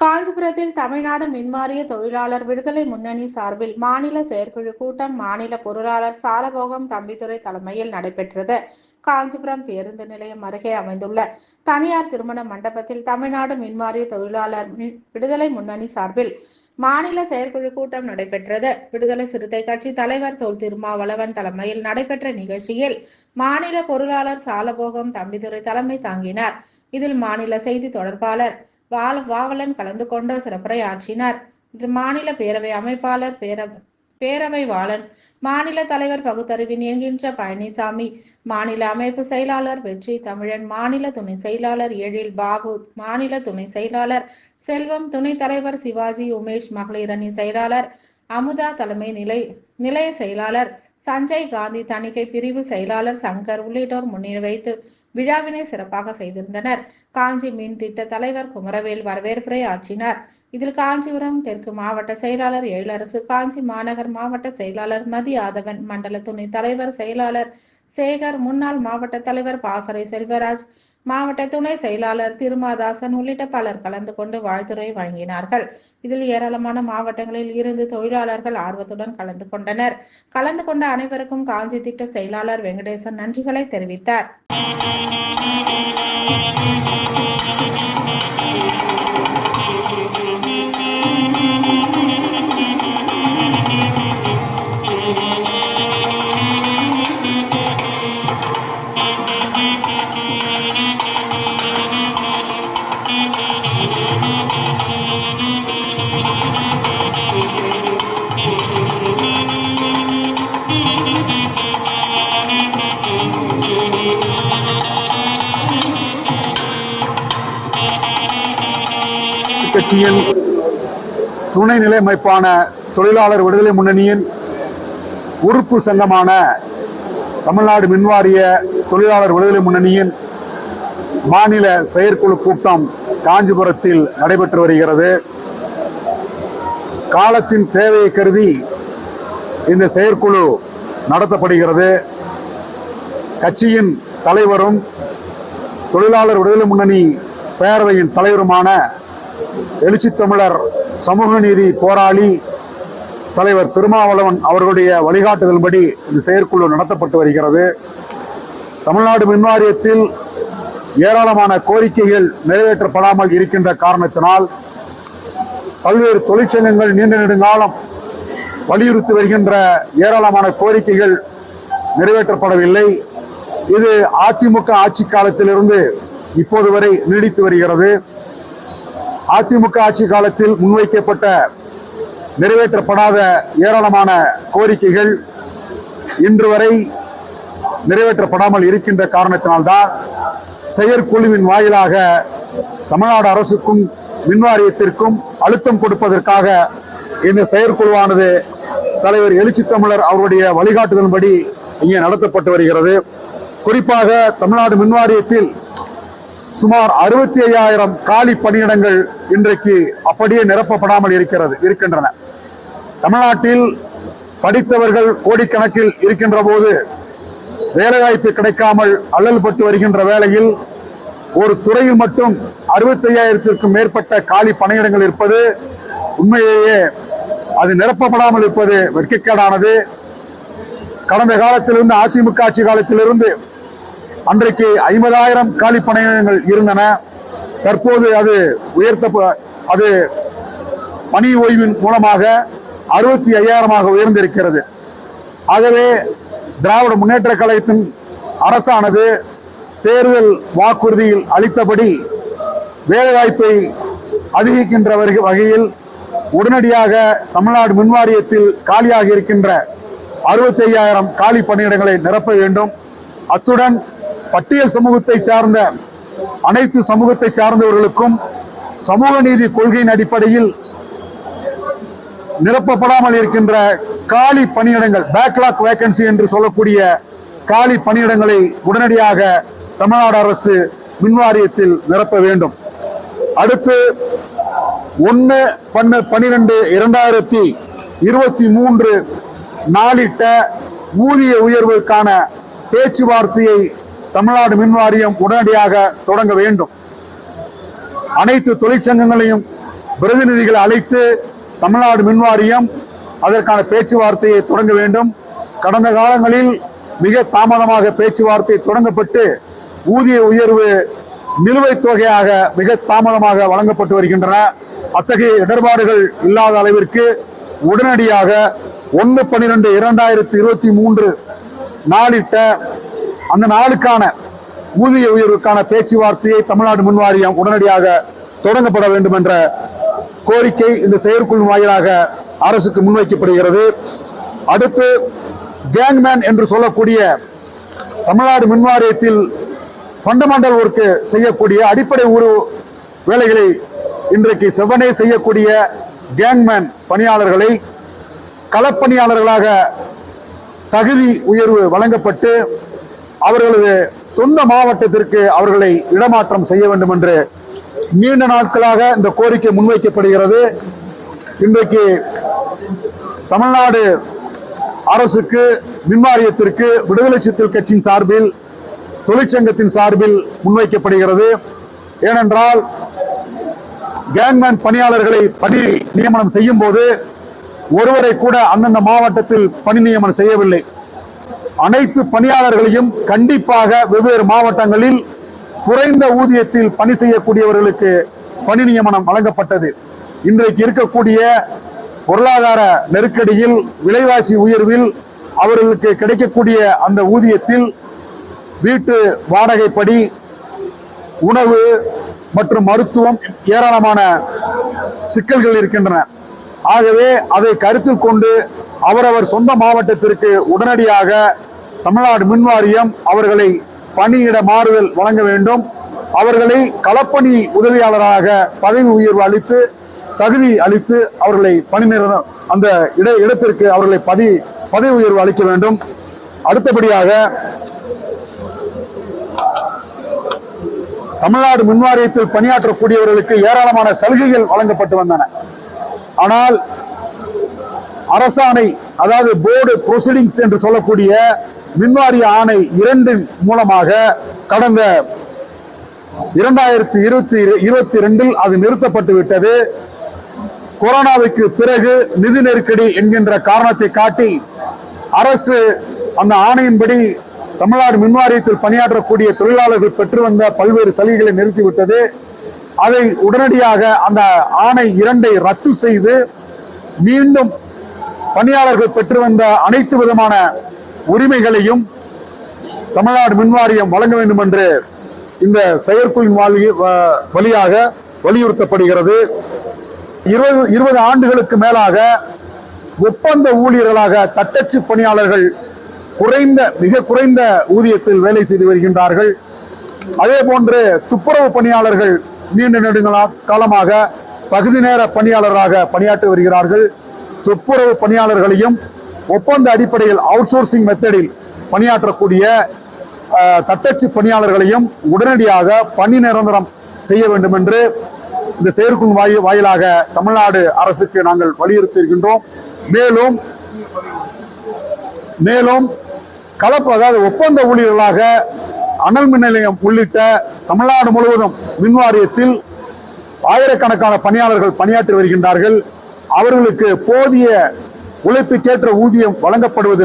காஞ்சிபுரத்தில் தமிழ்நாடு மின்வாரிய தொழிலாளர் விடுதலை முன்னணி சார்பில் மாநில செயற்குழு கூட்டம் மாநில பொருளாளர் சாலபோகம் தம்பிதுரை தலைமையில் நடைபெற்றது. காஞ்சிபுரம் பேருந்து நிலையம் அருகே அமைந்துள்ள தனியார் திருமண மண்டபத்தில் தமிழ்நாடு மின்வாரிய தொழிலாளர் விடுதலை முன்னணி சார்பில் மாநில செயற்குழு கூட்டம் நடைபெற்றது. விடுதலை சிறுத்தை கட்சி தலைவர் தொல் திருமாவளவன் தலைமையில் நடைபெற்ற நிகழ்ச்சியில் மாநில பொருளாளர் சாலபோகம் தம்பிதுரை தலைமை தாங்கினார். இதில் மாநில செய்தி தொடர்பாளர் வால வாவலன் கலந்து கொண்டு சிறப்புரையாற்றினார் இதில் மாநில பேரவை அமைப்பாளர் பேர பேரவை வாளன். மாநில தலைவர் பகுத்தறிவின் என்கின்ற பழனிசாமி. மாநில அமைப்பு செயலாளர் வெற்றி தமிழன். மாநில துணை செயலாளர் எழில் பாபு. மாநில துணை செயலாளர் செல்வம். துணைத் தலைவர் சிவாஜி. உமேஷ் மகளிர் அணி செயலாளர் அமுதா தலைமை நிலை நிலைய செயலாளர் சஞ்சய் காந்தி தணிக்கை பிரிவு செயலாளர் சங்கர் உள்ளிட்டோர் முன்னிலை வைத்து விழாவினை சிறப்பாக செய்திருந்தனர். காஞ்சி மீன் திட்ட தலைவர் குமரவேல் வரவேற்புரை ஆற்றினார். இதில் காஞ்சிபுரம் தெற்கு மாவட்ட செயலாளர் எழிலரசு காஞ்சி மாநகர் மாவட்ட செயலாளர் மதி ஆதவன் மண்டல துணை தலைவர் செயலாளர் சேகர் முன்னாள் மாவட்ட தலைவர் பாசறை செல்வராஜ் மாவட்ட துணை செயலாளர் திருமாதாசன் உள்ளிட்ட பலர் கலந்து கொண்டு வாழ்த்துரை வழங்கினார்கள். இதில் ஏராளமான மாவட்டங்களில் இருந்து தொழிலாளர்கள் ஆர்வத்துடன் கலந்து கொண்டனர். கலந்து கொண்ட அனைவருக்கும் காஞ்சி திட்ட செயலாளர் வெங்கடேசன் நன்றிகளை தெரிவித்தார். கட்சியின் துணை நிலை அமைப்பான தொழிலாளர் விடுதலை முன்னணியின் உறுப்பு சங்கமான தமிழ்நாடு மின்வாரிய தொழிலாளர் விடுதலை முன்னணியின் மாநில செயற்குழு கூட்டம் காஞ்சிபுரத்தில் நடைபெற்று வருகிறது. காலத்தின் தேவையை கருதி இந்த செயற்குழு நடத்தப்படுகிறது. கட்சியின் தலைவரும் தொழிலாளர் விடுதலை முன்னணி பேரவையின் தலைவருமான எழுச்சி தமிழர் சமூக நீதி போராளி தலைவர் திருமாவளவன் அவர்களுடைய வழிகாட்டுதல்படி இந்த செயற்குழு நடத்தப்பட்டு வருகிறது. தமிழ்நாடு மின்வாரியத்தில் ஏராளமான கோரிக்கைகள் நிறைவேற்றப்படாமல் இருக்கின்ற காரணத்தினால் பல்வேறு தொழிற்சங்கங்கள் நீண்ட நெடுங்காலம் வலியுறுத்தி வருகின்ற ஏராளமான கோரிக்கைகள் நிறைவேற்றப்படவில்லை. இது அதிமுக ஆட்சி காலத்திலிருந்து இப்போது வரை நீடித்து வருகிறது. அதிமுக ஆட்சி காலத்தில் முன்வைக்கப்பட்ட நிறைவேற்றப்படாத ஏராளமான கோரிக்கைகள் இன்று வரை நிறைவேற்றப்படாமல் இருக்கின்ற காரணத்தினால்தான் செயற்குழுவின் வாயிலாக தமிழ்நாடு அரசுக்கும் மின்வாரியத்திற்கும் அழுத்தம் கொடுப்பதற்காக இந்த செயற்குழுவானது தலைவர் எழுச்சி தமிழர் அவருடைய வழிகாட்டுதலின்படி இங்கே நடத்தப்பட்டு வருகிறது. குறிப்பாக தமிழ்நாடு மின்வாரியத்தில் சுமார் அறுபத்தி ஐயாயிரம் காலி பணியிடங்கள் இன்றைக்கு அப்படியே நிரப்பப்படாமல் இருக்கிறது இருக்கின்றன. தமிழ்நாட்டில் படித்தவர்கள் கோடிக்கணக்கில் இருக்கின்ற போது வேலைவாய்ப்பு கிடைக்காமல் அல்லல்பட்டு வருகின்ற வேளையில் ஒரு துறையில் மட்டும் அறுபத்தி ஐயாயிரத்திற்கும் மேற்பட்ட காலி பணியிடங்கள் இருப்பது உண்மையிலேயே அது நிரப்பப்படாமல் இருப்பது வெட்கக்கேடானது. கடந்த காலத்திலிருந்து அதிமுக ஆட்சி காலத்திலிருந்து அன்றைக்கு ஐம்பதாயிரம் காலி பணியிடங்கள் இருந்தன. தற்போது அது உயர்த்த அது பணி ஓய்வின் மூலமாக அறுபத்தி ஐயாயிரமாக உயர்ந்திருக்கிறது. ஆகவே திராவிட முன்னேற்ற கழகத்தின் அரசானது தேர்தல் வாக்குறுதியில் அளித்தபடி வேலைவாய்ப்பை அதிகரிக்கின்ற வகையில் உடனடியாக தமிழ்நாடு மின்வாரியத்தில் காலியாக இருக்கின்ற அறுபத்தி ஐயாயிரம் காலி பணியிடங்களை நிரப்ப வேண்டும். அத்துடன் பட்டியல் சமூகத்தை சார்ந்த அனைத்து சமூகத்தை சார்ந்தவர்களுக்கும் சமூக நீதி கொள்கையின் அடிப்படையில் நிரப்பப்படாமல் இருக்கின்ற காலி பணியிடங்கள் பேக்லாக் வேகன்சி என்று சொல்லக்கூடிய காலி பணியிடங்களை உடனடியாக தமிழ்நாடு அரசு மின்வாரியத்தில் நிரப்ப வேண்டும். அடுத்து ஒன்று பன்னு பன்னிரெண்டு இரண்டாயிரத்தி இருபத்தி மூன்று நாளிட்ட ஊதிய உயர்வுக்கான பேச்சுவார்த்தையை தமிழ்நாடு மின்வாரியம் உடனடியாக தொடங்க வேண்டும். அனைத்து தொழிற்சங்கங்களையும் பிரதிநிதிகளை அழைத்து தமிழ்நாடு மின்வாரியம் அதற்கான பேச்சுவார்த்தையை தொடங்க வேண்டும். கடந்த காலங்களில் மிக தாமதமாக பேச்சுவார்த்தை தொடங்கப்பட்டு ஊதிய உயர்வு நிலுவைத் தொகையாக மிக தாமதமாக வழங்கப்பட்டு வருகின்றன. அத்தகைய இடர்பாடுகள் இல்லாத அளவிற்கு உடனடியாக ஒன்று பன்னிரெண்டு இரண்டாயிரத்தி இருபத்தி மூன்று நாளிட்ட அந்த நாளுக்கான ஊதிய உயர்வுக்கான பேச்சுவார்த்தையை தமிழ்நாடு மின்வாரியம் உடனடியாக தொடங்கப்பட வேண்டும் என்ற கோரிக்கை இந்த செயற்குழு வாயிலாக அரசுக்கு முன்வைக்கப்படுகிறது. அடுத்து கேங்மேன் என்று சொல்லக்கூடிய தமிழ்நாடு மின்வாரியத்தில் ஃபண்டமெண்டல் ஒர்க்கு செய்யக்கூடிய அடிப்படை உரு வேலைகளை இன்றைக்கு செவ்வனே செய்யக்கூடிய கேங்மேன் பணியாளர்களை களப்பணியாளர்களாக தகுதி உயர்வு வழங்கப்பட்டு அவர்களது சொந்த மாவட்டத்திற்கு அவர்களை இடமாற்றம் செய்ய வேண்டும் என்று நீண்ட நாட்களாக இந்த கோரிக்கை முன்வைக்கப்படுகிறது. இன்றைக்கு தமிழ்நாடு அரசுக்கு மின்வாரியத்திற்கு விடுதலை சிறுத்தைகள் கட்சியின் சார்பில் தொழிற்சங்கத்தின் சார்பில் முன்வைக்கப்படுகிறது. ஏனென்றால் கேங்மேன் பணியாளர்களை பணி நியமனம் செய்யும் போது ஒருவரை கூட அந்தந்த மாவட்டத்தில் பணி நியமனம் செய்யவில்லை. அனைத்து பணியாளர்களையும் கண்டிப்பாக வெவ்வேறு மாவட்டங்களில் குறைந்த ஊதியத்தில் பணி செய்யக்கூடியவர்களுக்கு பணி நியமனம் வழங்கப்பட்டது. இன்றைக்கு இருக்கக்கூடிய பொருளாதார நெருக்கடியில் விலைவாசி உயர்வில் அவர்களுக்கு கிடைக்கக்கூடிய அந்த ஊதியத்தில் வீட்டு வாடகைப்படி உணவு மற்றும் மருத்துவம் ஏராளமான சிக்கல்கள் இருக்கின்றன. ஆகவே அதை கருத்தில் கொண்டு அவரவர் சொந்த மாவட்டத்திற்கு உடனடியாக தமிழ்நாடு மின்வாரியம் அவர்களை பணியிட மாறுதல் வழங்க வேண்டும். அவர்களை களப்பணி உதவியாளராக பதவி உயர்வு அளித்து தகுதி அளித்து அவர்களை பணி நிறுவனம் அந்த இட இடத்திற்கு அவர்களை பதவி பதவி உயர்வு அளிக்க வேண்டும். அடுத்தபடியாக தமிழ்நாடு மின்வாரியத்தில் பணியாற்றக்கூடியவர்களுக்கு ஏராளமான சலுகைகள் வழங்கப்பட்டு வந்தன. ஆனால் அரசாணை அதாவது போர்டு ப்ரொசீடிங்ஸ் என்று சொல்லக்கூடிய மின்வாரிய ஆணை இரண்டின் மூலமாக கடந்த இரண்டாயிரத்தி இருபத்தி இருபத்தி ரெண்டில் அது நிறுத்தப்பட்டு விட்டது. கொரோனாவுக்கு பிறகு நிதி நெருக்கடி என்கின்ற காரணத்தை காட்டி அரசு அந்த ஆணையின்படி தமிழ்நாடு மின்வாரியத்தில் பணியாற்றக்கூடிய தொழிலாளர்கள் பெற்று வந்த பல்வேறு சலுகைகளை நிறுத்திவிட்டது அதை உடனடியாக அந்த ஆணை இரண்டை ரத்து செய்து மீண்டும் பணியாளர்கள் பெற்று வந்த அனைத்து விதமான உரிமைகளையும் தமிழ்நாடு மின்வாரியம் வழங்க வேண்டும் என்று இந்த செயற்குழுவின் வ- வழியாக வலியுறுத்தப்படுகிறது. இருபது இருபது ஆண்டுகளுக்கு மேலாக ஒப்பந்த ஊழியர்களாக தட்டச்சு பணியாளர்கள் குறைந்த மிக குறைந்த ஊதியத்தில் வேலை செய்து வருகின்றார்கள். அதே போன்று துப்புரவு பணியாளர்கள் நீண்ட நெடுங்களா காலமாக பகுதி நேர பணியாளராக பணியாற்றி வருகிறார்கள். துப்புரவு பணியாளர்களையும் ஒப்பந்த அடிப்படையில் அவுட் சோர்சிங் மெத்தடில் பணியாற்றக்கூடிய தட்டச்சு பணியாளர்களையும் உடனடியாக பணி நிரந்தரம் செய்ய வேண்டும் என்று இந்த செயற்குழு வாயு வாயிலாக தமிழ்நாடு அரசுக்கு நாங்கள் வலியுறுத்தியிருக்கின்றோம். மேலும் மேலும் கலப்பு அதாவது ஒப்பந்த ஊழியர்களாக அனல் மின் நிலையம் உள்ளிட்ட தமிழ்நாடு முழுவதும் மின் வாரியத்தில் ஆயிரக்கணக்கான பணியாளர்கள் பணியாற்றி வருகின்றார்கள். அவர்களுக்கு போதிய உழைப்புக்கேற்ற ஊதியம் வழங்கப்படுவது